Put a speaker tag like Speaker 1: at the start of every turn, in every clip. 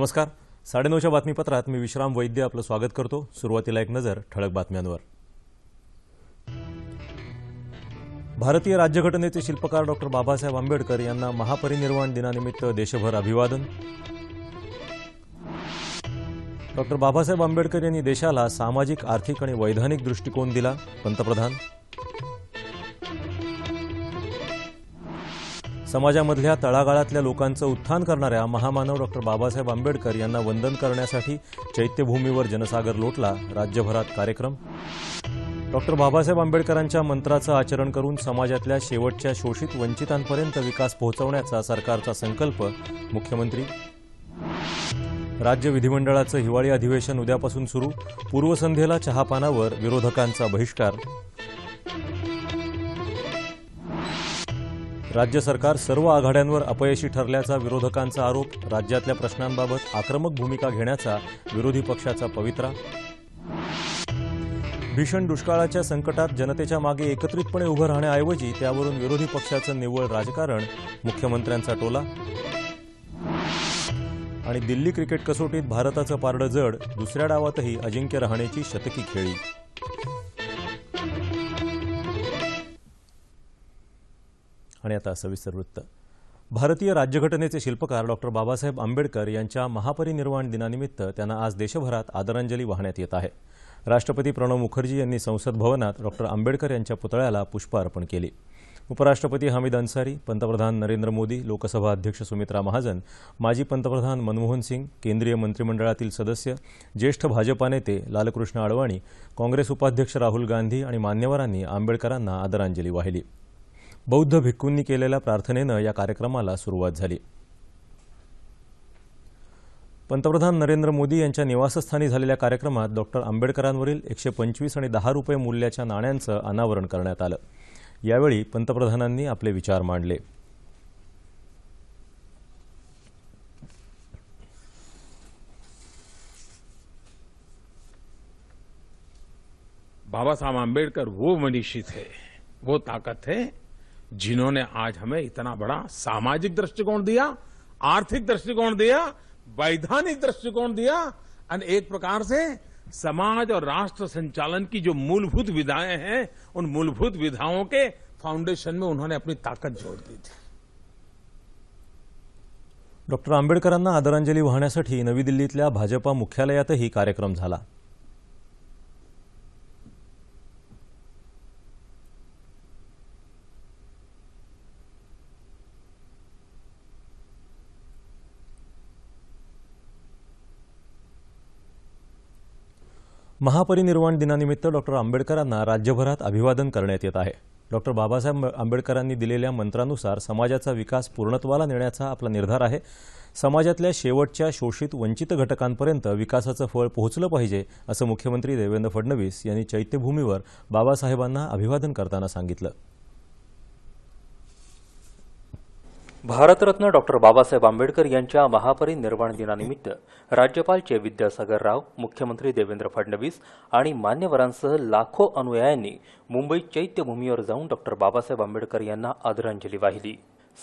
Speaker 1: नमस्कार साडेनऊच्या बातमीपत्रात मी विश्राम वैद्य आपलं स्वागत करतो सुरुवातीला एक नजर ठळक बातम्यांवर भारतीय राज्यघटनेचे शिल्पकार डॉक्टर बाबासाहेब आंबेडकर यांना महापरिनिर्वाण दिनानिमित्त देशभर अभिवादन डॉक्टर बाबासाहेब आंबेडकर यांनी देशाला सामाजिक आर्थिक आणि वैधानिक दृष्टिकोन दिला पंतप्रधान समाजामधल्या तळागाळातल्या लोकांचं उत्थान करणाऱ्या महामानव डॉक्टर बाबासाहेब आंबेडकर यांना वंदन करण्यासाठी चैत्यभूमीवर जनसागर लोटला राज्यभरात कार्यक्रम डॉक्टर बाबासाहेब आंबेडकरांच्या मंत्राचं आचरण करून समाजातल्या शेवटच्या शोषित वंचितांपर्यंत विकास पोहोचवण्याचा सरकारचा संकल्प मुख्यमंत्री राज्य विधिमंडळाचं हिवाळी अधिवेशन उद्यापासून सुरू पूर्वसंध्येला चहापानावर विरोधकांचा बहिष्कार राज्य सरकार सर्व आघाड्यांवर अपयशी ठरल्याचा विरोधकांचा आरोप राज्यातल्या प्रश्नांबाबत आक्रमक भूमिका घेण्याचा विरोधी पक्षाचा पवित्रा भीषण दुष्काळाच्या संकटात जनतेच्या मागे एकत्रितपणे उभं राहण्याऐवजी त्यावरून विरोधी पक्षाचं निव्वळ राजकारण मुख्यमंत्र्यांचा टोला आणि दिल्ली क्रिकेट कसोटीत भारताचं पारडं जड दुसऱ्या डावातही अजिंक्य राहण्याची शतकी खेळी आणि आता सविस्तर वृत्त भारतीय राज्यघटनेचे शिल्पकार डॉक्टर बाबासाहेब आंबेडकर यांच्या महापरिनिर्वाण दिनानिमित्त त्यांना आज देशभरात आदरांजली वाहण्यात येत आहे राष्ट्रपती प्रणव मुखर्जी यांनी संसद भवनात डॉक्टर आंबेडकर यांच्या पुतळ्याला पुष्प अर्पण केली उपराष्ट्रपती हमीद अन्सारी पंतप्रधान नरेंद्र मोदी लोकसभा अध्यक्ष सुमित्रा महाजन माजी पंतप्रधान मनमोहन सिंग केंद्रीय मंत्रिमंडळातील सदस्य ज्येष्ठ भाजपा नेते लालकृष्ण अडवाणी काँग्रेस उपाध्यक्ष राहुल गांधी आणि मान्यवरांनी आंबेडकरांना आदरांजली वाहिली बौद्ध भिक्कूंनी केलेल्या प्रार्थनेनं या कार्यक्रमाला सुरुवात झाली पंतप्रधान नरेंद्र मोदी यांच्या निवासस्थानी झालेल्या कार्यक्रमात डॉक्टर आंबेडकरांवरील एकशे पंचवीस आणि दहा रुपये मूल्याच्या नाण्यांचं अनावरण करण्यात आलं यावेळी पंतप्रधानांनी आपले विचार मांडले
Speaker 2: बाबासाहेब आंबेडकर वो मनीषी थे वो ताकत है जिन्होंने आज हमें इतना बड़ा सामाजिक दृष्टिकोण दिया आर्थिक दृष्टिकोण दिया वैधानिक दृष्टिकोण दिया और एक प्रकार से समाज और राष्ट्र संचालन की जो मूलभूत विधाएं हैं उन मूलभूत विधाओं के फाउंडेशन में उन्होंने अपनी ताकत जोड़ दी थी
Speaker 1: डॉक्टर आंबेडकर आदरंजलि वहां नवी दिल्ली भाजपा ही कार्यक्रम झाला महापरिनिर्वाण दिनानिमित्त डॉक्टर आंबेडकरांना राज्यभरात अभिवादन करण्यात येत आहे डॉक्टर बाबासाहेब आंबेडकरांनी दिलेल्या मंत्रानुसार समाजाचा विकास पूर्णत्वाला नेण्याचा आपला निर्धार आहे समाजातल्या शेवटच्या शोषित वंचित घटकांपर्यंत विकासाचं फळ पोहोचलं पाहिजे असं मुख्यमंत्री देवेंद्र फडणवीस यांनी चैत्यभूमीवर बाबासाहेबांना अभिवादन करताना सांगितलं
Speaker 3: भारतरत्न डॉक्टर बाबासाहेब आंबेडकर यांच्या महापरिनिर्वाण दिनानिमित्त राज्यपाल चे विद्यासागर राव मुख्यमंत्री देवेंद्र फडणवीस आणि मान्यवरांसह लाखो अनुयायांनी मुंबईत चैत्यभूमीवर जाऊन डॉक्टर बाबासाहेब आंबेडकर यांना आदरांजली वाहिली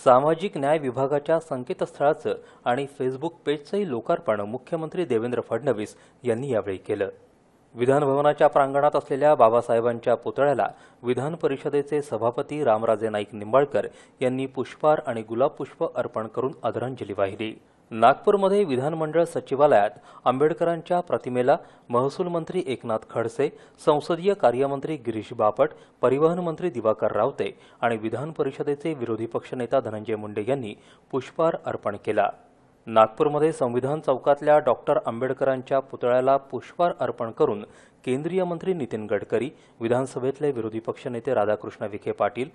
Speaker 3: सामाजिक न्याय विभागाच्या संकेतस्थळाचं आणि फेसबुक पेजचंही लोकार्पण मुख्यमंत्री देवेंद्र फडणवीस यांनी यावेळी केलं विधानभवनाच्या प्रांगणात असलेल्या बाबासाहेबांच्या पुतळ्याला विधान परिषदेचे सभापती रामराजे नाईक निंबाळकर यांनी पुष्पार आणि गुलाब पुष्प अर्पण करून आदरांजली वाहिली नागपूरमध्ये विधानमंडळ सचिवालयात आंबेडकरांच्या प्रतिमेला महसूल मंत्री एकनाथ खडसे संसदीय कार्यमंत्री गिरीश बापट परिवहन मंत्री दिवाकर रावते आणि विधान परिषदेचे विरोधी पक्षनेता धनंजय मुंडे यांनी पुष्पार अर्पण केला नागपूरमध्ये संविधान चौकातल्या डॉक्टर आंबेडकरांच्या पुतळ्याला पुष्पहार अर्पण करून केंद्रीय मंत्री नितीन गडकरी विधानसभेतले विरोधी पक्षनेते राधाकृष्ण विखे पाटील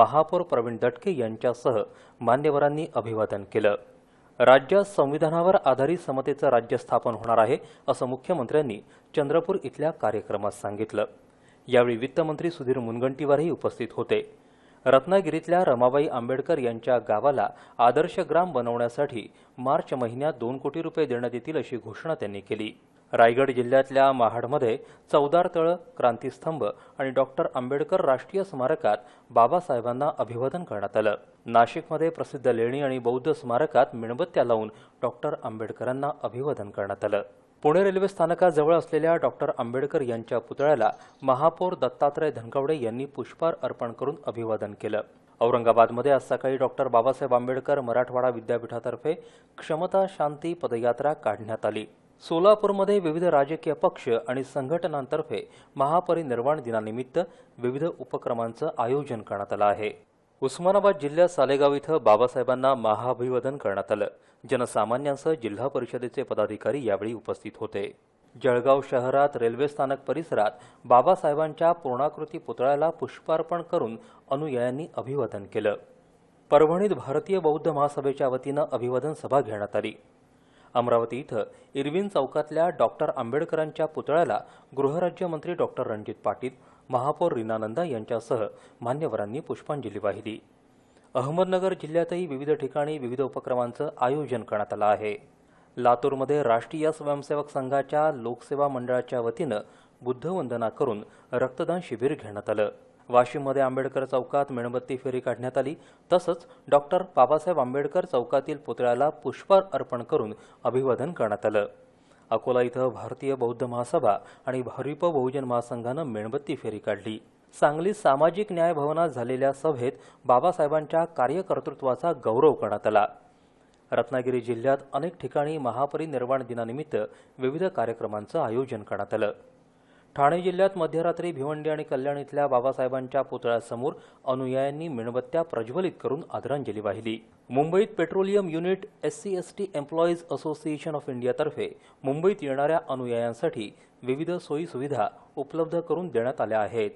Speaker 3: महापौर प्रवीण दटके यांच्यासह मान्यवरांनी अभिवादन केलं राज्यात संविधानावर आधारित समतेचं राज्य स्थापन होणार आहे असं मुख्यमंत्र्यांनी चंद्रपूर इथल्या कार्यक्रमात सांगितलं यावेळी वित्तमंत्री सुधीर मुनगंटीवारही उपस्थित होते रत्नागिरीतल्या रमाबाई आंबेडकर यांच्या गावाला आदर्श ग्राम बनवण्यासाठी मार्च महिन्यात दोन कोटी रुपये देण्यात येतील अशी घोषणा त्यांनी केली रायगड जिल्ह्यातल्या महाडमध्ये चौदार तळ क्रांतीस्तंभ आणि डॉक्टर आंबेडकर राष्ट्रीय स्मारकात बाबासाहेबांना अभिवादन करण्यात आलं नाशिकमध्ये प्रसिद्ध लेणी आणि बौद्ध स्मारकात मेणबत्त्या लावून डॉक्टर आंबेडकरांना अभिवादन करण्यात आलं पुणे रेल्वे स्थानकाजवळ असलेल्या डॉक्टर आंबेडकर यांच्या पुतळ्याला महापौर दत्तात्रय धनकवडे यांनी पुष्पहार अर्पण करून अभिवादन केलं औरंगाबादमध्ये आज सकाळी डॉक्टर बाबासाहेब आंबेडकर मराठवाडा विद्यापीठातर्फे क्षमता शांती पदयात्रा काढण्यात आली सोलापूरमध्ये विविध राजकीय पक्ष आणि संघटनांतर्फे महापरिनिर्वाण दिनानिमित्त विविध उपक्रमांचं आयोजन करण्यात आलं आहे उस्मानाबाद जिल्ह्यात सालेगाव इथं बाबासाहेबांना महाअभिवादन करण्यात आलं जनसामान्यांसह जिल्हा परिषदेचे पदाधिकारी यावेळी उपस्थित होते जळगाव शहरात रेल्वे स्थानक परिसरात बाबासाहेबांच्या पूर्णाकृती पुतळ्याला पुष्पार्पण करून अनुयायांनी अभिवादन केलं परभणीत भारतीय बौद्ध महासभेच्या वतीनं अभिवादन सभा घेण्यात आली अमरावती इथं इरविन चौकातल्या डॉक्टर आंबेडकरांच्या पुतळ्याला गृहराज्यमंत्री डॉक्टर रणजित पाटील महापौर रीनानंदा यांच्यासह मान्यवरांनी पुष्पांजली वाहिली अहमदनगर जिल्ह्यातही विविध ठिकाणी विविध उपक्रमांचं आयोजन करण्यात आलं आहे लातूरमध्ये राष्ट्रीय स्वयंसेवक संघाच्या लोकसेवा मंडळाच्या वतीनं बुद्धवंदना करून रक्तदान शिबिर घेण्यात आलं वाशिममध्ये आंबेडकर चौकात मेणबत्ती फेरी काढण्यात आली तसंच डॉक्टर बाबासाहेब आंबेडकर चौकातील पुतळ्याला पुष्पहार अर्पण करून अभिवादन करण्यात आलं अकोला इथं भारतीय बौद्ध महासभा आणि भारिप बहुजन महासंघानं मेणबत्ती फेरी काढली सांगली सामाजिक न्याय भवनात झालेल्या सभेत बाबासाहेबांच्या कार्यकर्तृत्वाचा गौरव करण्यात आला रत्नागिरी जिल्ह्यात अनेक ठिकाणी महापरिनिर्वाण दिनानिमित्त विविध कार्यक्रमांचं आयोजन करण्यात आलं ठाणे जिल्ह्यात मध्यरात्री भिवंडी आणि कल्याण इथल्या बाबासाहेबांच्या पुतळ्यासमोर अनुयायांनी मेणबत्त्या प्रज्वलित करून आदरांजली वाहिली मुंबईत petroleum unit S C S T employees association of इंडियातर्फे मुंबईत येणाऱ्या अनुयायांसाठी विविध सोयीसुविधा उपलब्ध करून देण्यात आल्या आहेत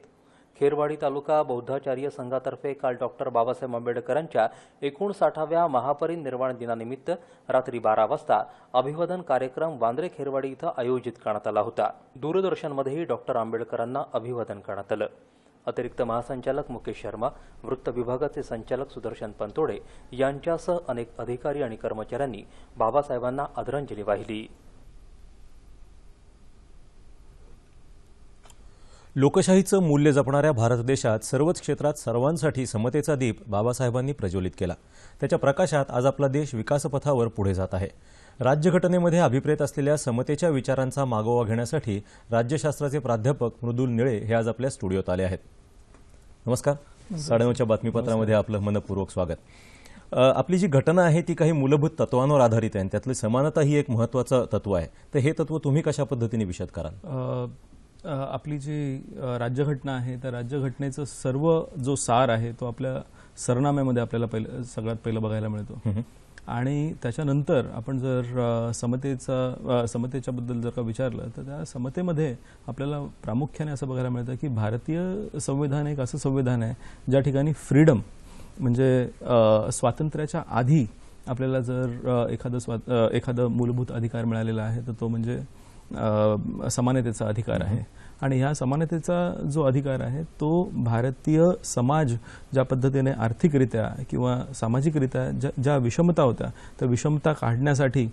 Speaker 3: खेरवाडी तालुका बौद्धाचार्य संघातर्फे काल डॉक्टर बाबासाहेब आंबेडकरांच्या एकोणसाठाव्या महापरिनिर्वाण दिनानिमित्त रात्री बारा वाजता अभिवादन कार्यक्रम वांद्रे खेरवाडी इथं आयोजित करण्यात आला होता दूरदर्शनमध्येही डॉक्टर आंबेडकरांना अभिवादन करण्यात आलं अतिरिक्त महासंचालक मुकेश शर्मा वृत्त विभागाचे संचालक सुदर्शन पंतोडे यांच्यासह अनेक अधिकारी आणि कर्मचाऱ्यांनी बाबासाहेबांना आदरांजली वाहिली
Speaker 1: लोकशाहीचं मूल्य जपणाऱ्या भारत देशात सर्वच क्षेत्रात सर्वांसाठी समतेचा दीप बाबासाहेबांनी प्रज्वलित केला त्याच्या प्रकाशात आज आपला देश विकासपथावर पुढे जात आहे राज्यघटनेमध्ये अभिप्रेत असलेल्या समतेच्या विचारांचा मागोवा घेण्यासाठी राज्यशास्त्राचे प्राध्यापक मृदुल निळे हे आज आपल्या स्टुडिओत आले आहेत नमस्कार साडेनऊच्या बातमीपत्रामध्ये आपलं मनपूर्वक स्वागत आपली जी घटना आहे ती काही मूलभूत तत्वांवर आधारित आहे त्यातली समानता ही एक महत्त्वाचं तत्व आहे तर हे तत्व तुम्ही कशा पद्धतीने विषद कराल
Speaker 4: आपली जी राज्यघटना आहे त्या राज्यघटनेचं सर्व जो सार आहे तो आपल्या सरनाम्यामध्ये आपल्याला पहिलं सगळ्यात पहिलं बघायला मिळतो आणि त्याच्यानंतर आपण जर समतेचा समतेच्याबद्दल जर का विचारलं तर त्या समतेमध्ये आपल्याला प्रामुख्याने असं बघायला मिळतं की भारतीय संविधान एक असं संविधान आहे ज्या ठिकाणी फ्रीडम म्हणजे स्वातंत्र्याच्या आधी आपल्याला जर एखादं स्वा एखादं मूलभूत अधिकार मिळालेला आहे तर तो म्हणजे समानतेचा अधिकार आहे आणि ह्या समानतेचा जो अधिकार आहे तो भारतीय समाज ज्या पद्धतीने आर्थिकरित्या किंवा सामाजिकरित्या ज्या ज्या विषमता होत्या त्या विषमता काढण्यासाठी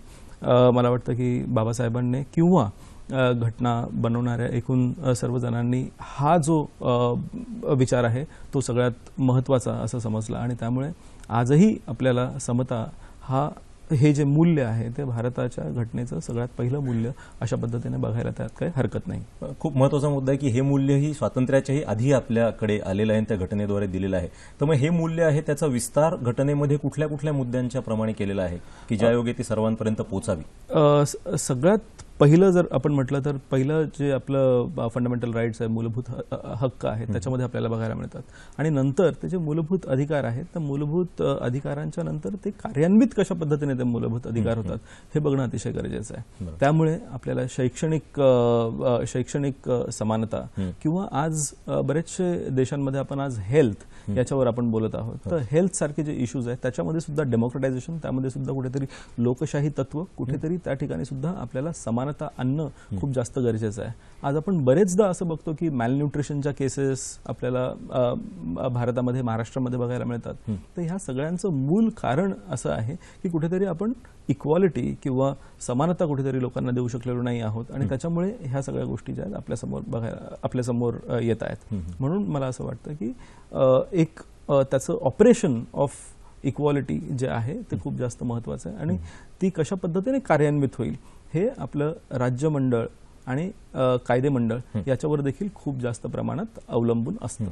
Speaker 4: मला वाटतं की बाबासाहेबांनी किंवा घटना बनवणाऱ्या एकूण सर्वजणांनी हा जो विचार आहे तो सगळ्यात महत्त्वाचा असं समजला आणि त्यामुळे आजही आपल्याला समता हा हे जे मूल्य आहे ते भारताच्या घटनेचं सगळ्यात पहिलं मूल्य अशा पद्धतीने बघायला त्यात काही हरकत नाही
Speaker 1: खूप महत्वाचा मुद्दा आहे की हे मूल्य ही स्वातंत्र्याच्याही आधी आपल्याकडे आलेलं आहे त्या घटनेद्वारे दिलेलं आहे तर मग हे मूल्य आहे त्याचा विस्तार घटनेमध्ये कुठल्या कुठल्या मुद्द्यांच्या प्रमाणे केलेला आहे की ज्यायोगे ती सर्वांपर्यंत
Speaker 4: पोचावी सगळ्यात पहिलं जर आपण म्हटलं तर पहिलं जे आपलं फंडामेंटल राईट्स आहे मूलभूत हक्क आहेत त्याच्यामध्ये आपल्याला बघायला मिळतात आणि नंतर त्याचे मूलभूत अधिकार आहेत तर मूलभूत अधिकारांच्या नंतर ते कार्यान्वित कशा पद्धतीने ते मूलभूत अधिकार होतात हे बघणं अतिशय गरजेचं आहे त्यामुळे आपल्याला शैक्षणिक शैक्षणिक समानता किंवा आज बरेचसे देशांमध्ये आपण आज हेल्थ याच्यावर आपण बोलत आहोत हो. तर हेल्थ सारखे जे इश्यूज आहेत त्याच्यामध्ये सुद्धा डेमोक्रेटायझेशन त्यामध्ये सुद्धा कुठेतरी लोकशाही तत्व कुठेतरी त्या ठिकाणी सुद्धा आपल्याला समान समानता आणणं खूप जास्त गरजेचं आहे आज आपण बरेचदा असं बघतो की मॅलन्यूट्रिशनच्या केसेस आपल्याला भारतामध्ये महाराष्ट्रामध्ये बघायला मिळतात तर ह्या सगळ्यांचं मूल कारण असं आहे की कुठेतरी आपण इक्वालिटी किंवा समानता कुठेतरी लोकांना देऊ शकलेलो नाही आहोत आणि त्याच्यामुळे ह्या सगळ्या गोष्टी ज्या आहेत आपल्यासमोर बघायला आपल्यासमोर येत आहेत म्हणून मला असं वाटतं की एक त्याचं ऑपरेशन ऑफ इक्वालिटी जे आहे ते खूप जास्त महत्त्वाचं आहे आणि ती कशा पद्धतीने कार्यान्वित होईल हे आपलं राज्य मंडळ आणि कायदे मंडळ याच्यावर देखील खूप जास्त प्रमाणात अवलंबून असतं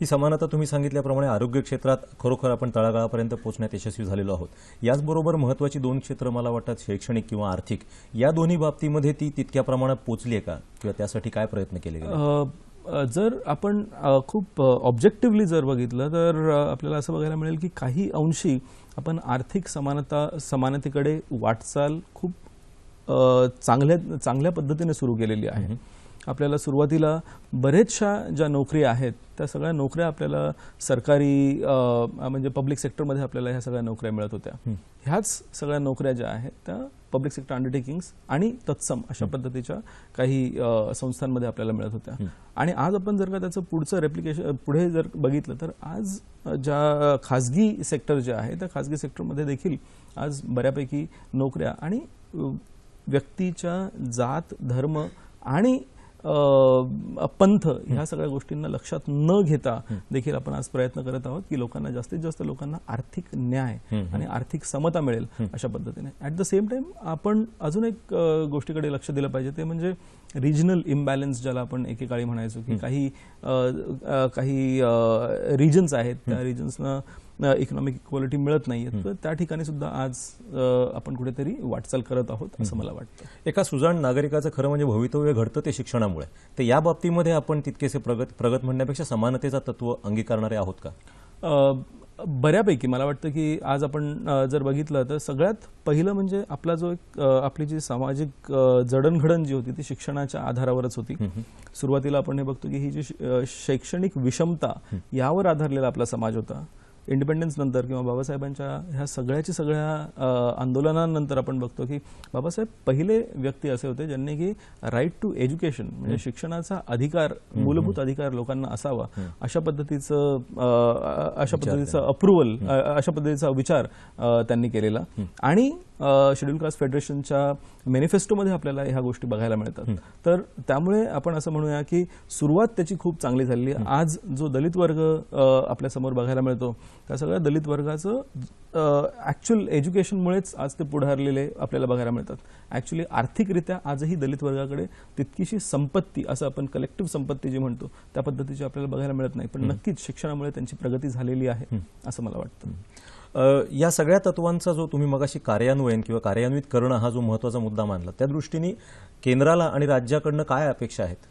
Speaker 1: ही समानता तुम्ही सांगितल्याप्रमाणे आरोग्य क्षेत्रात खरोखर आपण तळागाळापर्यंत पोहोचण्यात यशस्वी झालेलो आहोत याचबरोबर महत्त्वाची दोन क्षेत्र मला वाटतात शैक्षणिक किंवा आर्थिक या दोन्ही बाबतीमध्ये ती तितक्या प्रमाणात पोचली आहे का किंवा त्यासाठी काय प्रयत्न
Speaker 4: केले जर आपण खूप ऑब्जेक्टिव्हली जर बघितलं तर आपल्याला असं बघायला मिळेल की काही अंशी आपण आर्थिक समानता समानतेकडे वाटचाल खूप चांगल्या चांगल्या पद्धतीने सुरू केलेली आहे आपल्याला सुरुवातीला बरेचशा ज्या नोकऱ्या आहेत त्या सगळ्या नोकऱ्या आपल्याला सरकारी म्हणजे पब्लिक सेक्टरमध्ये आपल्याला ह्या सगळ्या नोकऱ्या मिळत होत्या ह्याच सगळ्या नोकऱ्या ज्या आहेत त्या पब्लिक सेक्टर अंडरटेकिंग्स आणि तत्सम अशा पद्धतीच्या काही संस्थांमध्ये आपल्याला मिळत होत्या आणि आज आपण जर का त्याचं पुढचं रेप्लिकेशन पुढे जर बघितलं तर आज ज्या खाजगी सेक्टर जे आहे त्या खाजगी सेक्टरमध्ये देखील आज बऱ्यापैकी नोकऱ्या आणि व्यक्तीच्या जात धर्म आणि पंथ ह्या सगळ्या गोष्टींना लक्षात न घेता देखील आपण आज प्रयत्न करत आहोत की लोकांना जास्तीत जास्त लोकांना आर्थिक न्याय आणि आर्थिक समता मिळेल अशा पद्धतीने ऍट द सेम टाइम आपण अजून एक गोष्टीकडे लक्ष दिलं पाहिजे ते म्हणजे रिजनल इम्बॅलन्स ज्याला आपण एकेकाळी म्हणायचो की काही काही रिजन्स आहेत त्या रिजन्सनं इकॉनॉमिक इक्वालिटी मिळत नाहीये तर त्या ठिकाणी सुद्धा आज आपण कुठेतरी वाटचाल करत आहोत असं मला वाटतं
Speaker 1: एका सुजाण नागरिकाचं खरं म्हणजे भवितव्य घडतं ते शिक्षणामुळे तर या बाबतीमध्ये आपण तितकेसे प्रगत प्रगत म्हणण्यापेक्षा समानतेचा तत्व अंगीकारणारे आहोत का
Speaker 4: बऱ्यापैकी मला वाटतं की आज आपण जर बघितलं तर सगळ्यात पहिलं म्हणजे आपला जो एक आपली जी सामाजिक जडणघडण जी होती ती शिक्षणाच्या आधारावरच होती सुरुवातीला आपण हे बघतो की ही जी शैक्षणिक विषमता यावर आधारलेला आपला समाज होता नंतर किंवा बाबासाहेबांच्या ह्या सगळ्याच्या सगळ्या आंदोलनानंतर आपण बघतो की बाबासाहेब पहिले व्यक्ती असे होते ज्यांनी की राईट टू एज्युकेशन म्हणजे शिक्षणाचा अधिकार मूलभूत अधिकार लोकांना असावा अशा पद्धतीचं अशा पद्धतीचं अप्रुव्हल अशा पद्धतीचा विचार त्यांनी केलेला आणि शेड्यूल कास्ट फेडरेशनच्या मेनिफेस्टोमध्ये आपल्याला ह्या गोष्टी बघायला मिळतात तर त्यामुळे आपण असं म्हणूया की सुरुवात त्याची खूप चांगली झाली आज जो दलित वर्ग आपल्यासमोर बघायला मिळतो त्या सगळ्या दलित वर्गाचं ॲक्च्युअल एज्युकेशनमुळेच आज ते पुढारलेले आपल्याला बघायला मिळतात ॲक्च्युली आर्थिकरित्या आजही दलित वर्गाकडे तितकीशी संपत्ती असं आपण कलेक्टिव्ह संपत्ती जी म्हणतो त्या पद्धतीची आपल्याला बघायला मिळत नाही पण नक्कीच शिक्षणामुळे त्यांची प्रगती झालेली आहे असं मला वाटतं
Speaker 1: या सगळ्या तत्वांचा जो तुम्ही मगाशी कार्यान्वयन किंवा कार्यान्वित करणं हा जो महत्त्वाचा मुद्दा मानला त्या दृष्टीने केंद्राला आणि राज्याकडनं काय अपेक्षा आहेत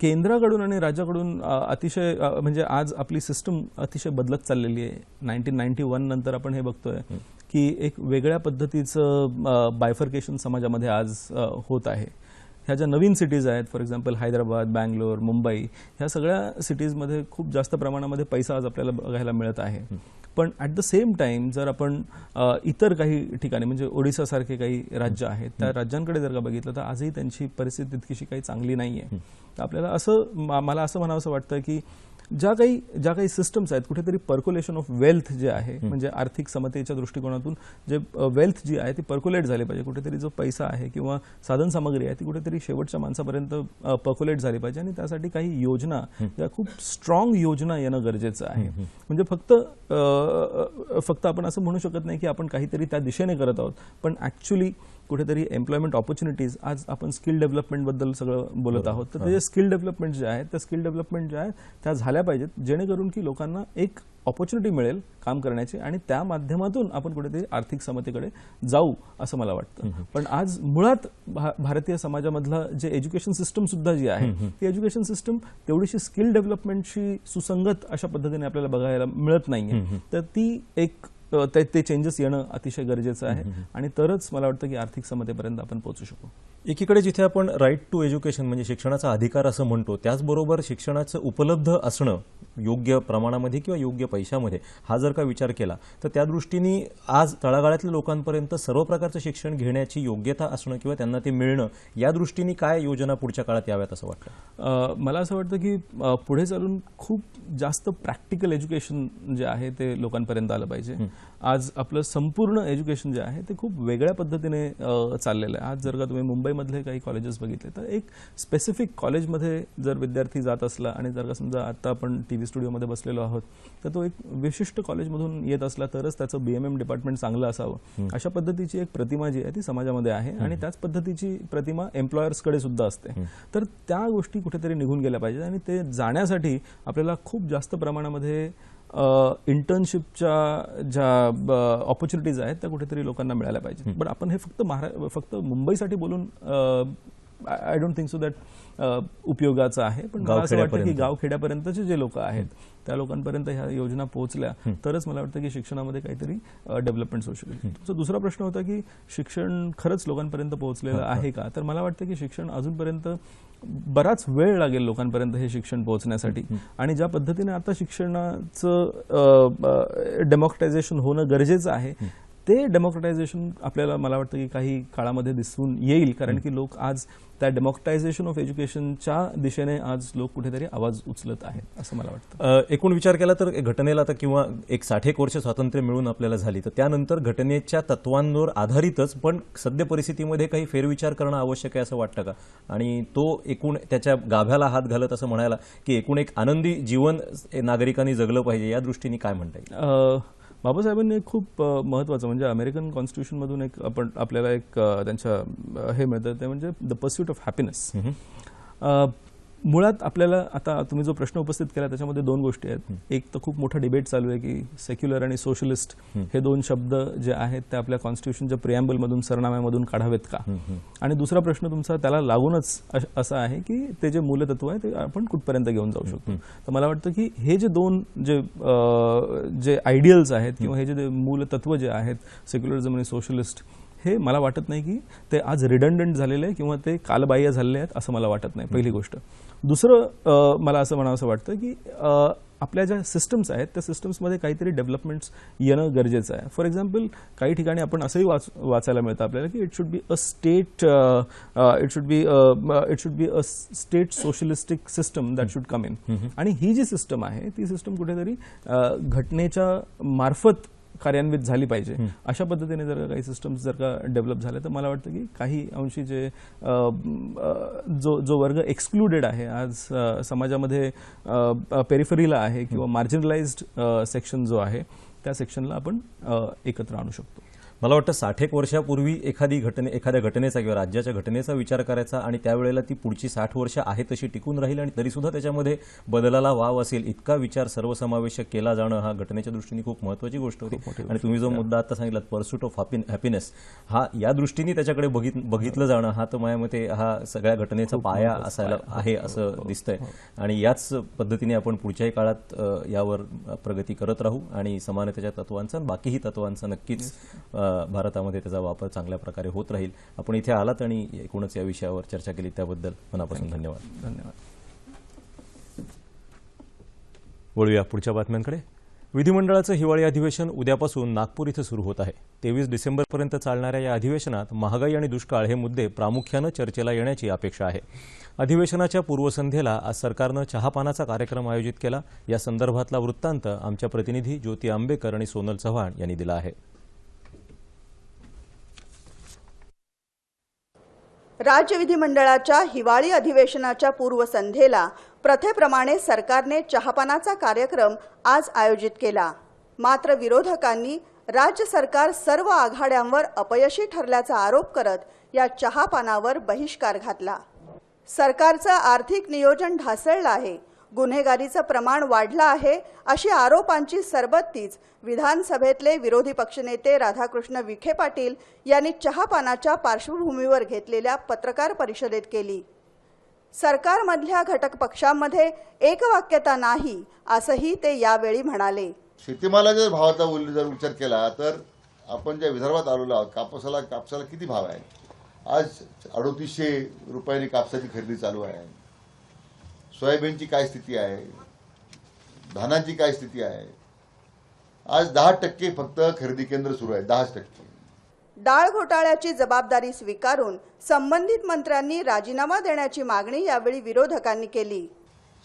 Speaker 4: केंद्राकडून आणि राज्याकडून अतिशय म्हणजे आज आपली सिस्टम अतिशय बदलत चाललेली आहे नाईन्टीन नाईन्टी वन नंतर आपण हे बघतोय की एक वेगळ्या पद्धतीचं बायफर्केशन समाजामध्ये आज होत आहे ह्या ज्या नवीन सिटीज आहेत फॉर एक्झाम्पल हैदराबाद बँगलोर मुंबई ह्या सगळ्या सिटीजमध्ये खूप जास्त प्रमाणामध्ये पैसा आज आपल्याला बघायला मिळत आहे पण ॲट द सेम टाईम जर आपण इतर काही ठिकाणी म्हणजे ओडिसासारखे काही राज्य आहेत त्या राज्यांकडे जर का बघितलं तर आजही त्यांची परिस्थिती तितकीशी काही चांगली नाही आहे तर आपल्याला असं मला असं म्हणावं असं वाटतं की ज्या काही ज्या काही सिस्टम्स आहेत कुठेतरी पर्क्युलेशन ऑफ वेल्थ जे आहे म्हणजे आर्थिक समतेच्या दृष्टिकोनातून जे वेल्थ जी आहे ती पर्क्युलेट झाली पाहिजे कुठेतरी जो पैसा आहे किंवा साधन सामग्री आहे ती कुठेतरी शेवटच्या माणसापर्यंत पर्क्युलेट झाली पाहिजे आणि त्यासाठी काही योजना या खूप स्ट्रॉंग योजना येणं गरजेचं आहे म्हणजे फक्त फक्त आपण असं म्हणू शकत नाही की आपण काहीतरी त्या दिशेने करत आहोत पण ॲक्च्युली कुठेतरी एम्प्लॉयमेंट ऑपॉर्च्युनिटीज आज आपण स्किल डेव्हलपमेंटबद्दल सगळं बोलत आहोत तर ते स्किल डेव्हलपमेंट जे आहे त्या स्किल डेव्हलपमेंट ज्या आहेत त्या झाल्या पाहिजेत जेणेकरून की लोकांना एक ऑपॉर्च्युनिटी मिळेल काम करण्याची आणि त्या माध्यमातून आपण कुठेतरी आर्थिक समतेकडे जाऊ असं मला वाटतं पण आज मुळात भा, भारतीय समाजामधलं जे एज्युकेशन सिस्टम सुद्धा जी आहे ती एज्युकेशन सिस्टम तेवढीशी स्किल डेव्हलपमेंटशी सुसंगत अशा पद्धतीने आपल्याला बघायला मिळत नाहीये तर ती एक ते चेंजेस येणं अतिशय गरजेचं आहे आणि तरच मला वाटतं की आर्थिक समतेपर्यंत आपण पोहोचू शकू
Speaker 1: एकीकडे जिथे आपण राईट टू एज्युकेशन म्हणजे शिक्षणाचा अधिकार असं म्हणतो त्याचबरोबर शिक्षणाचं उपलब्ध असणं योग्य प्रमाणामध्ये किंवा योग्य पैशामध्ये हा जर का विचार केला तर त्या दृष्टीने आज तळागाळातल्या लोकांपर्यंत सर्व प्रकारचं शिक्षण घेण्याची योग्यता असणं किंवा त्यांना ते मिळणं या दृष्टीने काय योजना पुढच्या काळात याव्यात असं
Speaker 4: वाटतं मला असं वाटतं की पुढे चालून खूप जास्त प्रॅक्टिकल एज्युकेशन जे आहे ते लोकांपर्यंत आलं पाहिजे आज आपलं संपूर्ण एज्युकेशन जे आहे ते खूप वेगळ्या पद्धतीने चाललेलं आहे आज जर का तुम्ही मुंबईमधले काही कॉलेजेस बघितले तर एक स्पेसिफिक कॉलेजमध्ये जर विद्यार्थी जात असला आणि जर का समजा आता आपण टी व्ही स्टुडिओमध्ये बसलेलो आहोत तर तो एक विशिष्ट कॉलेजमधून येत असला तरच त्याचं बी एम एम डिपार्टमेंट चांगलं असावं अशा पद्धतीची एक प्रतिमा जी आहे ती समाजामध्ये आहे आणि त्याच पद्धतीची प्रतिमा एम्प्लॉयर्सकडे सुद्धा असते तर त्या गोष्टी कुठेतरी निघून गेल्या पाहिजेत आणि ते जाण्यासाठी आपल्याला खूप जास्त प्रमाणामध्ये इंटर्नशिपच्या ज्या ऑपॉर्च्युनिटीज आहेत त्या कुठेतरी लोकांना मिळाल्या पाहिजेत बट आपण हे फक्त महारा फक्त मुंबईसाठी बोलून I don't think so that उपयोगाचा आहे पण मला असं वाटतं की गावखेड्यापर्यंतचे जे लोक आहेत त्या लोकांपर्यंत ह्या योजना पोहोचल्या तरच मला वाटतं की शिक्षणामध्ये काहीतरी डेव्हलपमेंट होऊ शकेल दुसरा प्रश्न होता की शिक्षण खरंच लोकांपर्यंत पोहोचलेलं आहे का तर मला वाटतं की शिक्षण अजूनपर्यंत बराच वेळ लागेल लोकांपर्यंत हे शिक्षण पोहोचण्यासाठी आणि ज्या पद्धतीने आता शिक्षणाचं डेमोक्रेटायझेशन होणं गरजेचं आहे
Speaker 1: ते डेमोक्रेटायझेशन आपल्याला मला वाटतं की काही काळामध्ये दिसून येईल कारण की लोक आज त्या डेमोक्रेटायझेशन ऑफ एज्युकेशनच्या दिशेने आज लोक कुठेतरी आवाज उचलत आहेत असं मला वाटतं एकूण विचार केला तर घटनेला आता किंवा एक साठेक वर्ष स्वातंत्र्य मिळून आपल्याला झाली तर त्यानंतर घटनेच्या तत्वांवर आधारितच पण सद्य परिस्थितीमध्ये काही फेरविचार करणं आवश्यक आहे असं वाटतं का आणि तो एकूण त्याच्या गाभ्याला हात घालत असं म्हणायला की एकूण एक आनंदी जीवन नागरिकांनी जगलं पाहिजे या दृष्टीने काय म्हणता येईल
Speaker 4: बाबासाहेबांनी खूप महत्त्वाचं म्हणजे अमेरिकन कॉन्स्टिट्यूशनमधून एक आपण आपल्याला एक त्यांच्या हे मिळतं ते म्हणजे द पर्स्यूट ऑफ हॅपीनेस मुळात आपल्याला आता तुम्ही जो प्रश्न उपस्थित केला त्याच्यामध्ये दोन गोष्टी आहेत एक तर खूप मोठा डिबेट चालू आहे की सेक्युलर आणि सोशलिस्ट हे दोन शब्द जे आहेत ते आपल्या कॉन्स्टिट्यूशनच्या प्रियांबलमधून सरनाम्यामधून काढावेत का आणि दुसरा प्रश्न तुमचा त्याला लागूनच असा आहे की ते जे मूलतत्व आहे ते आपण कुठपर्यंत घेऊन जाऊ शकतो तर मला वाटतं की हे जे दोन जे जे आयडियल्स आहेत किंवा हे जे मूलतत्व जे आहेत सेक्युलरिझम आणि सोशलिस्ट हे मला वाटत नाही की ते आज रिडंडंट झालेले आहे किंवा ते कालबाह्य झालेले आहेत असं मला वाटत नाही पहिली गोष्ट दुसरं मला असं म्हणावं वाटतं की आपल्या ज्या सिस्टम्स आहेत त्या सिस्टम्समध्ये काहीतरी डेव्हलपमेंट्स येणं गरजेचं आहे फॉर एक्झाम्पल काही ठिकाणी आपण असंही वाच वाचायला मिळतं आपल्याला की it should be a state it should be it should be a state socialistic system that should come in आणि ही जी सिस्टम आहे ती सिस्टम कुठेतरी घटनेच्या मार्फत कार्यान्वित झाली पाहिजे अशा पद्धतीने जर काही सिस्टम्स जर का डेव्हलप झाल्या तर मला वाटतं की काही अंशी जे जो जो वर्ग एक्सक्लुडेड आहे आज समाजामध्ये पेरिफरीला आहे किंवा मार्जिनलाइज्ड सेक्शन जो आहे त्या सेक्शनला आपण एकत्र आणू शकतो
Speaker 1: मला वाटतं एक वर्षापूर्वी एखादी घटने एखाद्या घटनेचा किंवा राज्याच्या घटनेचा विचार करायचा आणि त्यावेळेला ती पुढची साठ वर्ष आहे तशी टिकून राहील आणि तरीसुद्धा त्याच्यामध्ये बदलाला वाव असेल इतका विचार सर्वसमावेशक केला जाणं हा घटनेच्या दृष्टीने खूप महत्त्वाची गोष्ट होती आणि तुम्ही जो मुद्दा आता सांगितला परसूट ऑफ हॅपी हॅपीनेस हा या दृष्टीने त्याच्याकडे बघित बघितलं जाणं हा तर माझ्या मते हा सगळ्या घटनेचा पाया असायला आहे हो, असं हो, हो. दिसतंय आणि याच पद्धतीने आपण पुढच्याही काळात यावर प्रगती करत राहू आणि समानतेच्या तत्वांचा बाकीही तत्वांचा नक्कीच भारतामध्ये त्याचा वापर चांगल्या प्रकारे होत राहील आपण इथे आलात आणि एकूणच या विषयावर चर्चा केली त्याबद्दल मनापासून धन्यवाद धन्यवाद वळूया पुढच्या बातम्यांकडे विधिमंडळाचं हिवाळी अधिवेशन उद्यापासून नागपूर इथं सुरू होत आहे तेवीस डिसेंबरपर्यंत चालणाऱ्या या अधिवेशनात महागाई आणि दुष्काळ हे मुद्दे प्रामुख्यानं चर्चेला येण्याची अपेक्षा आहे अधिवेशनाच्या पूर्वसंध्येला आज सरकारनं चहापानाचा कार्यक्रम आयोजित केला या संदर्भातला वृत्तांत आमच्या प्रतिनिधी ज्योती आंबेकर आणि सोनल चव्हाण यांनी दिला आहे
Speaker 5: राज्य विधिमंडळाच्या हिवाळी अधिवेशनाच्या पूर्वसंध्येला प्रथेप्रमाणे सरकारने चहापानाचा कार्यक्रम आज आयोजित केला मात्र विरोधकांनी राज्य सरकार सर्व आघाड्यांवर अपयशी ठरल्याचा आरोप करत या चहापानावर बहिष्कार घातला सरकारचं आर्थिक नियोजन ढासळलं आहे गुन्हेगारीचं प्रमाण वाढलं आहे अशी आरोपांची सरबत्तीच विधानसभेतले विरोधी पक्षनेते राधाकृष्ण विखे पाटील यांनी चहापानाच्या पार्श्वभूमीवर घेतलेल्या पत्रकार परिषदेत केली सरकारमधल्या घटक पक्षांमध्ये एकवाक्यता नाही असंही ते यावेळी म्हणाले
Speaker 6: शेतीमालाच्या भावाचा जर विचार केला तर आपण ज्या विदर्भात आलेलो आहोत कापसाला कापसाला किती भाव आहे आज अडोतीसशे रुपयांनी कापसाची खरेदी चालू आहे सोयाबीनची काय स्थिती आहे धानाची काय स्थिती आहे आज दहा टक्के फक्त खरेदी केंद्र सुरू आहे दहा टक्के
Speaker 5: डाळ घोटाळ्याची जबाबदारी स्वीकारून संबंधित मंत्र्यांनी राजीनामा देण्याची मागणी यावेळी विरोधकांनी केली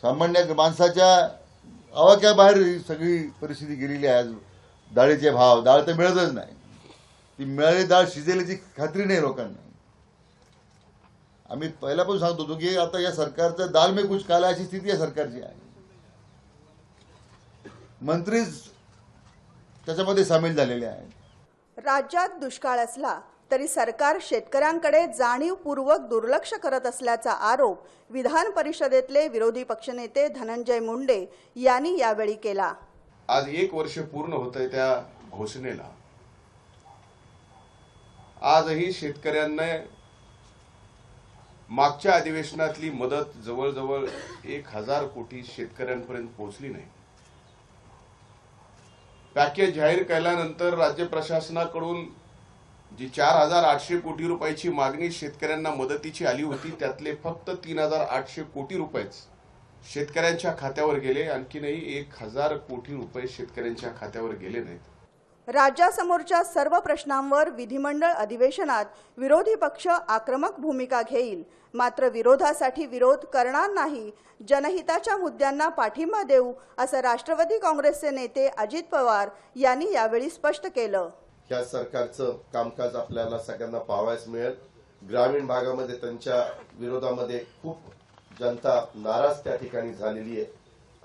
Speaker 6: सामान्य माणसाच्या बाहेर सगळी परिस्थिती गेलेली आहे आज डाळीचे भाव डाळ तर मिळतच नाही ती मिळाली डाळ शिजेल्याची खात्री नाही लोकांना आम्ही पहिला पण सांगत होतो की आता या सरकारचं दाल मे कुछ काला अशी स्थिती या सरकारची आहे मंत्री त्याच्यामध्ये सामील झालेले आहेत
Speaker 5: राज्यात दुष्काळ असला तरी सरकार शेतकऱ्यांकडे जाणीवपूर्वक दुर्लक्ष करत असल्याचा आरोप विधान परिषदेतले विरोधी पक्षनेते धनंजय मुंडे यांनी यावेळी केला
Speaker 6: आज एक वर्ष पूर्ण होत आहे त्या घोषणेला आजही शेतकऱ्यांना मागच्या अधिवेशनातली मदत जवळजवळ एक हजार कोटी शेतकऱ्यांपर्यंत पोहोचली नाही पॅकेज जाहीर केल्यानंतर राज्य प्रशासनाकडून जी चार हजार आठशे कोटी रुपयाची मागणी शेतकऱ्यांना मदतीची आली होती त्यातले फक्त तीन हजार आठशे कोटी रुपयेच शेतकऱ्यांच्या खात्यावर गेले आणखीनही एक हजार कोटी रुपये शेतकऱ्यांच्या खात्यावर गेले नाहीत
Speaker 5: राज्यासमोरच्या सर्व प्रश्नांवर विधिमंडळ अधिवेशनात विरोधी पक्ष आक्रमक भूमिका घेईल मात्र विरोधासाठी विरोध करणार नाही जनहिताच्या मुद्द्यांना पाठिंबा देऊ असं राष्ट्रवादी काँग्रेसचे नेते अजित पवार यांनी यावेळी स्पष्ट केलं
Speaker 6: या सरकारचं कामकाज आपल्याला सगळ्यांना पाहावयास मिळेल ग्रामीण भागामध्ये त्यांच्या विरोधामध्ये खूप जनता नाराज त्या ठिकाणी झालेली आहे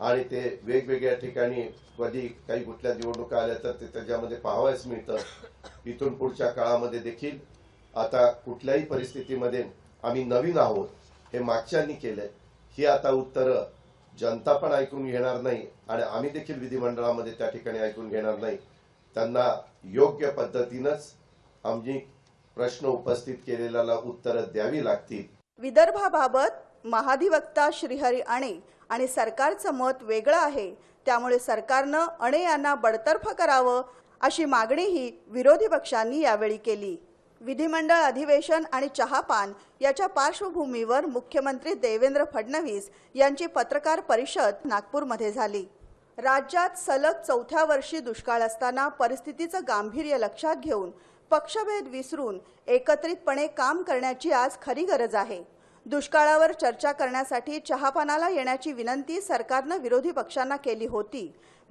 Speaker 6: आणि ते वेगवेगळ्या ठिकाणी कधी काही कुठल्या निवडणुका आल्या तर ते त्याच्यामध्ये पाहावयास मिळतं इथून पुढच्या काळामध्ये देखील आता कुठल्याही परिस्थितीमध्ये आम्ही नवीन आहोत हे मागच्यांनी केलंय ही आता उत्तरं जनता पण ऐकून घेणार नाही आणि आम्ही देखील विधिमंडळामध्ये त्या ठिकाणी ऐकून घेणार नाही त्यांना योग्य पद्धतीनंच आम्ही प्रश्न उपस्थित केलेल्याला उत्तरं द्यावी लागतील
Speaker 5: विदर्भाबाबत महाधिवक्ता श्रीहरी आणि आणि सरकारचं मत वेगळं आहे त्यामुळे सरकारनं अणे यांना बडतर्फ करावं अशी मागणीही विरोधी पक्षांनी यावेळी केली विधिमंडळ अधिवेशन आणि चहापान याच्या पार्श्वभूमीवर मुख्यमंत्री देवेंद्र फडणवीस यांची पत्रकार परिषद नागपूरमध्ये झाली राज्यात सलग चौथ्या वर्षी दुष्काळ असताना परिस्थितीचं गांभीर्य लक्षात घेऊन पक्षभेद विसरून एकत्रितपणे काम करण्याची आज खरी गरज आहे दुष्काळावर चर्चा करण्यासाठी चहापानाला येण्याची विनंती सरकारनं विरोधी पक्षांना केली होती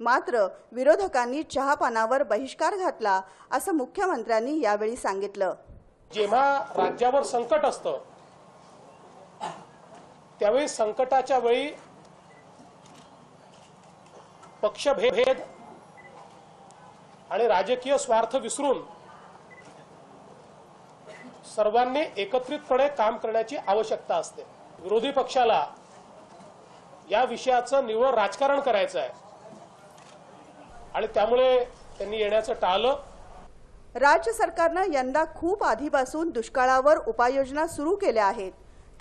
Speaker 5: मात्र विरोधकांनी चहापानावर बहिष्कार घातला असं मुख्यमंत्र्यांनी यावेळी सांगितलं
Speaker 7: जेव्हा राज्यावर संकट असतं त्यावेळी संकटाच्या वेळी पक्षभेद आणि राजकीय स्वार्थ विसरून सर्वांनी एकत्रितपणे काम करण्याची आवश्यकता असते विरोधी पक्षाला या विषयाचं निव्वळ राजकारण करायचं आहे आणि त्यामुळे त्यांनी येण्याचं टाळलं
Speaker 5: राज्य सरकारनं यंदा खूप आधीपासून दुष्काळावर उपाययोजना सुरू केल्या आहेत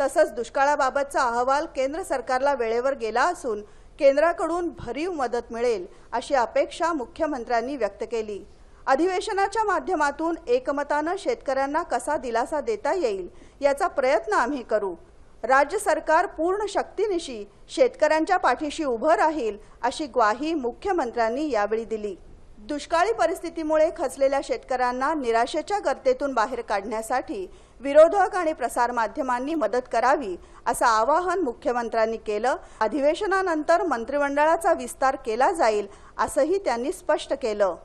Speaker 5: तसंच दुष्काळाबाबतचा अहवाल केंद्र सरकारला वेळेवर गेला असून केंद्राकडून भरीव मदत मिळेल अशी अपेक्षा मुख्यमंत्र्यांनी व्यक्त केली अधिवेशनाच्या माध्यमातून एकमतानं शेतकऱ्यांना कसा दिलासा देता येईल याचा प्रयत्न आम्ही करू राज्य सरकार पूर्ण शक्तीनिशी शेतकऱ्यांच्या पाठीशी उभं राहील अशी ग्वाही मुख्यमंत्र्यांनी यावेळी दिली दुष्काळी परिस्थितीमुळे खचलेल्या शेतकऱ्यांना निराशेच्या गर्तेतून बाहेर काढण्यासाठी विरोधक आणि प्रसारमाध्यमांनी मदत करावी असं आवाहन मुख्यमंत्र्यांनी केलं अधिवेशनानंतर मंत्रिमंडळाचा विस्तार केला जाईल असंही त्यांनी स्पष्ट केलं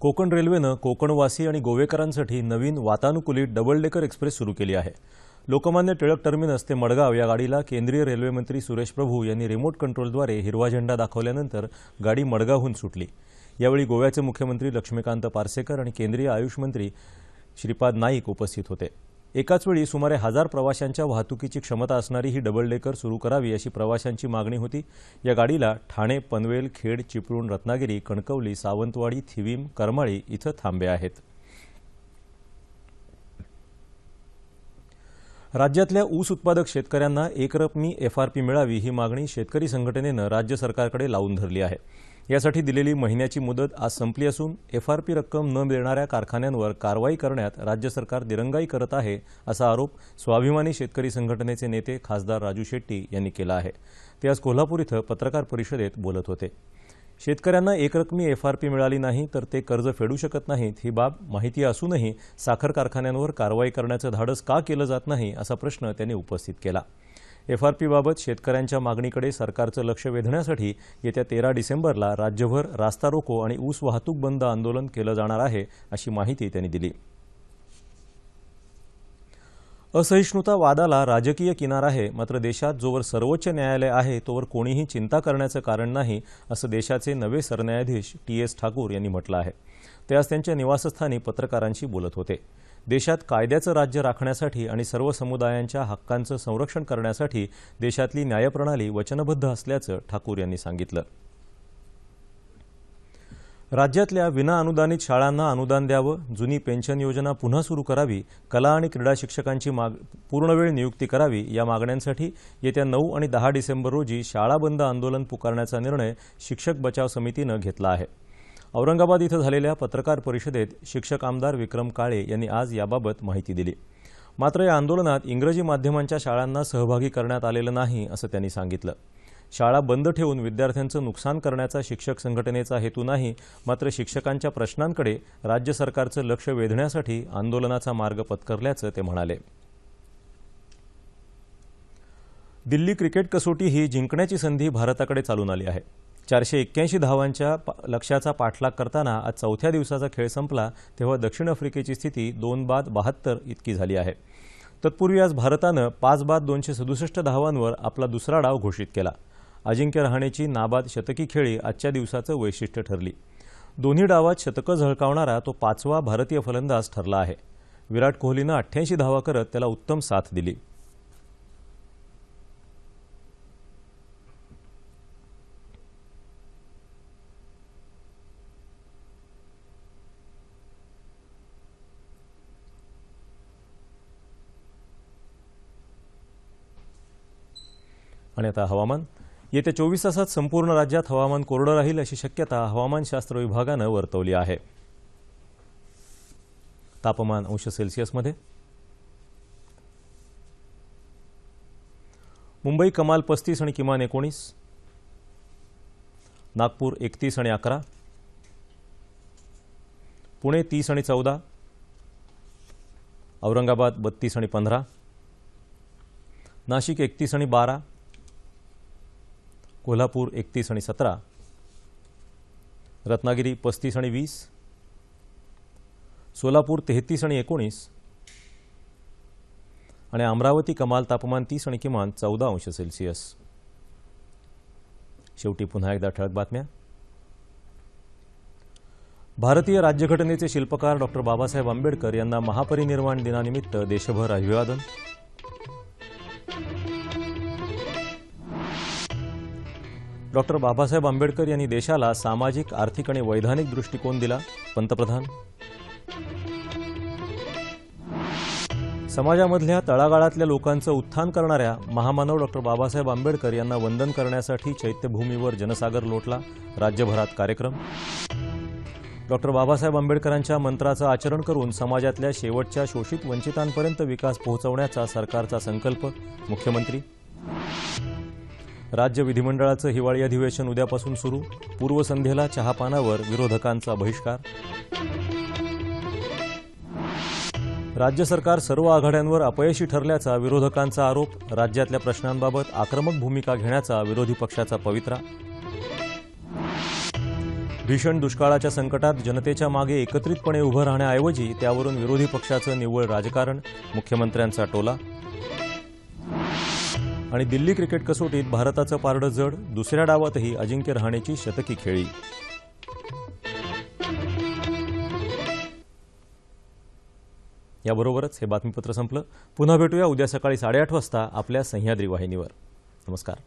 Speaker 1: कोकण रेल्वेनं कोकणवासी आणि गोवेकरांसाठी नवीन वातानुकूलित डबल डेकर एक्सप्रेस सुरू केली आहे लोकमान्य टिळक टर्मिनस ते मडगाव या गाडीला केंद्रीय रेल्वेमंत्री सुरेश प्रभू यांनी रिमोट कंट्रोलद्वारे हिरवा झेंडा दाखवल्यानंतर गाडी मडगावहून सुटली यावेळी गोव्याचे मुख्यमंत्री लक्ष्मीकांत पारसेकर आणि केंद्रीय आयुष मंत्री श्रीपाद नाईक उपस्थित होते एकाच वेळी सुमारे हजार प्रवाशांच्या वाहतुकीची क्षमता असणारी ही डबल डेकर सुरू करावी अशी प्रवाशांची मागणी होती या गाडीला ठाणे पनवेल खेड चिपळूण रत्नागिरी कणकवली सावंतवाडी थिवीम करमाळी इथं थांबे आहेत राज्यातल्या ऊस उत्पादक शेतकऱ्यांना एकरकमी एफआरपी मिळावी ही मागणी शेतकरी संघटनेनं राज्य सरकारकडे लावून धरली आहे यासाठी दिलेली महिन्याची मुदत आज संपली असून एफ आर पी रक्कम न देणाऱ्या कारखान्यांवर कारवाई करण्यात राज्य सरकार दिरंगाई करत आहे असा आरोप स्वाभिमानी शेतकरी संघटनेचे नेते खासदार राजू शेट्टी यांनी केला आहे ते आज कोल्हापूर इथं पत्रकार परिषदेत बोलत होते शेतकऱ्यांना एकरकमी एफ आर पी मिळाली नाही तर ते कर्ज फेडू शकत नाहीत ही बाब माहिती असूनही साखर कारखान्यांवर कारवाई करण्याचं धाडस का केलं जात नाही असा प्रश्न त्यांनी उपस्थित केला एफआरपीबाबत शेतकऱ्यांच्या मागणीकडे सरकारचं लक्ष वेधण्यासाठी येत्या तेरा डिसेंबरला राज्यभर रास्ता रोको आणि ऊस वाहतूक बंद आंदोलन केलं जाणार आहे अशी माहिती त्यांनी दिली असहिष्णुता वादाला राजकीय किनार आहे मात्र देशात जोवर सर्वोच्च न्यायालय आहे तोवर कोणीही चिंता करण्याचं कारण नाही असं देशाचे नवे सरन्यायाधीश टी एस ठाकूर यांनी म्हटलं आहे ते आज त्यांच्या निवासस्थानी पत्रकारांशी बोलत होते देशात कायद्याचं राज्य राखण्यासाठी आणि सर्व समुदायांच्या हक्कांचं संरक्षण करण्यासाठी देशातली न्यायप्रणाली वचनबद्ध असल्याचं ठाकूर यांनी सांगितलं राज्यातल्या विनाअनुदानित शाळांना अनुदान द्यावं जुनी पेन्शन योजना पुन्हा सुरू करावी कला आणि क्रीडा शिक्षकांची माग पूर्णवेळ नियुक्ती करावी या मागण्यांसाठी येत्या नऊ आणि दहा डिसेंबर रोजी शाळा बंद आंदोलन पुकारण्याचा निर्णय शिक्षक बचाव समितीनं घेतला आहे औरंगाबाद इथं झालेल्या पत्रकार परिषदेत शिक्षक आमदार विक्रम काळे यांनी आज याबाबत माहिती दिली मात्र या आंदोलनात इंग्रजी माध्यमांच्या शाळांना सहभागी करण्यात आलेलं नाही असं त्यांनी सांगितलं शाळा बंद ठेवून विद्यार्थ्यांचं नुकसान करण्याचा शिक्षक संघटनेचा हेतू नाही मात्र शिक्षकांच्या प्रश्नांकडे राज्य सरकारचं लक्ष वेधण्यासाठी आंदोलनाचा मार्ग पत्करल्याचं ते म्हणाले दिल्ली क्रिकेट कसोटी ही जिंकण्याची संधी भारताकडे चालून आली आहे चारशे एक्क्याऐंशी धावांच्या लक्ष्याचा पाठलाग करताना आज चौथ्या दिवसाचा खेळ संपला तेव्हा दक्षिण आफ्रिकेची स्थिती दोन बाद बहात्तर इतकी झाली आहे तत्पूर्वी आज भारतानं पाच बाद दोनशे सदुसष्ट धावांवर आपला दुसरा डाव घोषित केला अजिंक्य रहाणेची नाबाद शतकी खेळी आजच्या दिवसाचं वैशिष्ट्य ठरली दोन्ही डावात शतकं झळकावणारा तो पाचवा भारतीय फलंदाज ठरला आहे विराट कोहलीनं अठ्ठ्याऐंशी धावा करत त्याला उत्तम साथ दिली आणि आता हवामान येत्या चोवीस तासात संपूर्ण राज्यात हवामान कोरडं राहील अशी शक्यता हवामानशास्त्र विभागानं वर्तवली आहे तापमान अंश सेल्सिअसमध्ये मुंबई कमाल पस्तीस आणि किमान एकोणीस नागपूर एकतीस आणि अकरा पुणे तीस आणि चौदा औरंगाबाद बत्तीस आणि पंधरा नाशिक एकतीस आणि बारा कोल्हापूर एकतीस आणि सतरा रत्नागिरी पस्तीस आणि वीस सोलापूर तेहतीस आणि एकोणीस आणि अमरावती कमाल तापमान तीस आणि किमान चौदा अंश सेल्सिअस शेवटी पुन्हा एकदा ठळक बातम्या भारतीय राज्यघटनेचे शिल्पकार डॉक्टर बाबासाहेब आंबेडकर यांना महापरिनिर्वाण दिनानिमित्त देशभर अभिवादन डॉक्टर बाबासाहेब आंबेडकर यांनी देशाला सामाजिक आर्थिक आणि वैधानिक दृष्टिकोन दिला पंतप्रधान समाजामधल्या तळागाळातल्या लोकांचं उत्थान करणाऱ्या महामानव डॉक्टर बाबासाहेब आंबेडकर यांना वंदन करण्यासाठी चैत्यभूमीवर जनसागर लोटला राज्यभरात कार्यक्रम डॉक्टर बाबासाहेब आंबेडकरांच्या मंत्राचं आचरण करून समाजातल्या शेवटच्या शोषित वंचितांपर्यंत विकास पोहोचवण्याचा सरकारचा संकल्प मुख्यमंत्री राज्य विधिमंडळाचं हिवाळी अधिवेशन उद्यापासून सुरू पूर्वसंध्येला चहापानावर विरोधकांचा बहिष्कार राज्य सरकार सर्व आघाड्यांवर अपयशी ठरल्याचा विरोधकांचा आरोप राज्यातल्या प्रश्नांबाबत आक्रमक भूमिका घेण्याचा विरोधी पक्षाचा पवित्रा भीषण दुष्काळाच्या संकटात जनतेच्या मागे एकत्रितपणे उभं राहण्याऐवजी त्यावरून विरोधी पक्षाचं निव्वळ राजकारण मुख्यमंत्र्यांचा टोला आणि दिल्ली क्रिकेट कसोटीत भारताचं पारडं जड दुसऱ्या डावातही अजिंक्य रहाणेची शतकी खेळी याबरोबरच हे बातमीपत्र संपलं पुन्हा भेटूया उद्या सकाळी साडेआठ वाजता आपल्या सह्याद्री वाहिनीवर नमस्कार